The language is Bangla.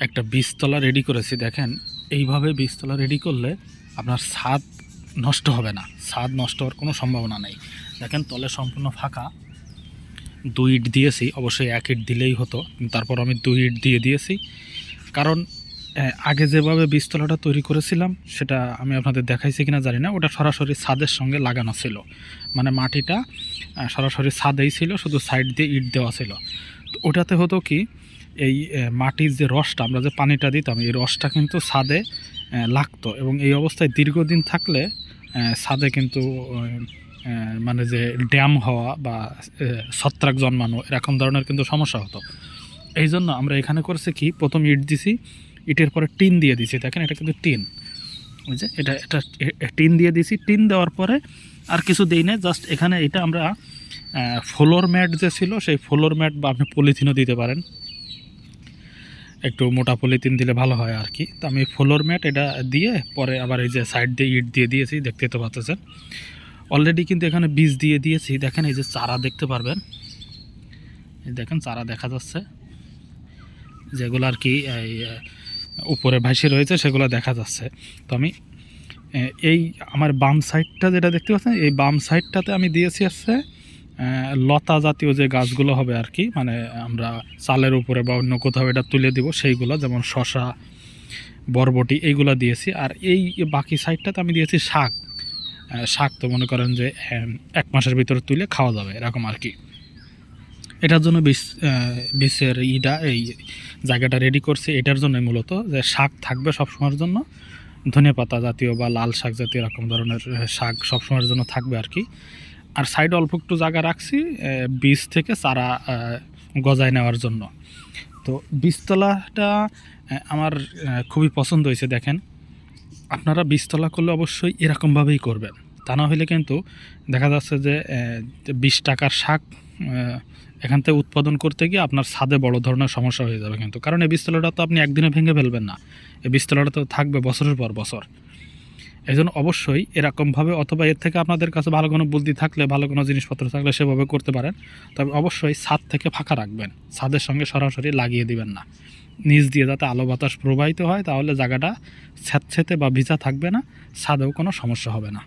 একটা বীজতলা রেডি করেছি, দেখেন। এইভাবে বীজতলা রেডি করলে আপনার স্বাদ নষ্ট হবে না। ছাদ নষ্ট হওয়ার কোনো সম্ভাবনা নেই। দেখেন, তলে সম্পূর্ণ ফাঁকা। দুই ইট দিয়েছি, অবশ্যই এক ইট দিলেই হতো তারপর আমি দুই ইট দিয়ে দিয়েছি। কারণ আগে যেভাবে বীজতলাটা তৈরি করেছিলাম, সেটা আমি আপনাদের দেখাইছি কিনা জানি না, ওটা সরাসরি ছাদের সঙ্গে লাগানো ছিল। মানে মাটিটা সরাসরি ছাদেই ছিল, শুধু সাইড দিয়ে ইট দেওয়া ছিল। ওটাতে হতো কি এই মাটির যে রসটা, আমরা যে পানিটা দিতাম, এই রসটা কিন্তু ছাদে লাগতো এবং এই অবস্থায় দীর্ঘদিন থাকলে ছাদে কিন্তু মানে যে ড্যাম হওয়া বা ছত্রাক জন্মানো, এরকম ধরনের কিন্তু সমস্যা হতো। এই জন্য আমরা এখানে করেছি কি, প্রথম ইট দিছি, ইটের পরে টিন দিয়ে দিছি, দেখেন এটা কিন্তু টিন। যে এটা এটা টিন দিয়ে দিছি, টিন দেওয়ার পরে আর কিছু দিই না জাস্ট এখানে এটা আমরা ফ্লোর ম্যাট যে ছিল, সেই ফ্লোর ম্যাট বা আপনি পলিথিনও দিতে পারেন। একটু মোটা পলিথিন দিলে ভালো হয় আর কি তো আমি ফ্লোর ম্যাট এটা দিয়ে পরে আবার এই যে সাইড দিয়ে ইট দিয়ে দিয়েছি দেখতে তো পাচ্ছেন। অলরেডি কিন্তু এখানে বীজ দিয়ে দিয়েছি। দেখেন এই যে চারা দেখতে পারবেন। দেখেন চারা দেখা যাচ্ছে। যেগুলো আর কি উপরে ভাসে রয়েছে সেগুলো দেখা যাচ্ছে। তো আমি এই আমার বাম সাইডটা যেটা দেখতে পাচ্ছেন এই বাম সাইডটাতে আমি দিয়েছি আহ, লতা জাতীয় যে গাছগুলো হবে আর কি মানে আমরা চালের উপরে বা অন্য কোথাও এটা তুলে দিব, সেইগুলো, যেমন শশা বরবটি, এইগুলো দিয়েছি। আর এই বাকি সাইডটাতে আমি দিয়েছি শাক। শাক তো মনে করেন যে এক মাসের ভিতরে তুলে খাওয়া যাবে, এরকম আর কি। এটার জন্য বিষ বিষের ইটা, এই জায়গাটা রেডি করছি। এটার জন্য মূলত যে শাক থাকবে সবসময়ের জন্য। ধনে পাতা জাতীয় বা লাল শাক জাতীয় এরকম ধরনের শাক সবসময়ের জন্য থাকবে আর কি। আর সাইডে অল্প একটু জায়গা রাখছি বীজ থেকে চারা গজায় নেওয়ার জন্য। তো বীজতলাটা আমার খুবই পছন্দ হয়েছে, দেখেন। আপনারা বীজতলা করলে অবশ্যই এরকমভাবেই করবেন। তা না হলে কিন্তু দেখা যাচ্ছে যে বিশ টাকার শাক এখান থেকে উৎপাদন করতে গিয়ে আপনার ছাদে বড় ধরনের সমস্যা হয়ে যাবে কিন্তু। কারণ এই বীজতলাটা তো আপনি একদিনে ভেঙে ফেলবেন না। এই বীজতলাটা তো থাকবে বছরের পর বছর। এই জন্য অবশ্যই এরকমভাবে অথবা এর থেকে আপনাদের কাছে ভালো কোনো বুদ্ধি থাকলে, ভালো কোনো জিনিসপত্র থাকলে সেভাবে করতে পারেন। তবে অবশ্যই ছাদ থেকে ফাঁকা রাখবেন। ছাদের সঙ্গে সরাসরি লাগিয়ে দিবেন না। নিচ দিয়ে যাতে আলো বাতাস প্রবাহিত হয়, তাহলে জায়গাটা স্যাঁতস্যাঁতে বা ভিজা থাকবে না, ছাদেও কোনো সমস্যা হবে না।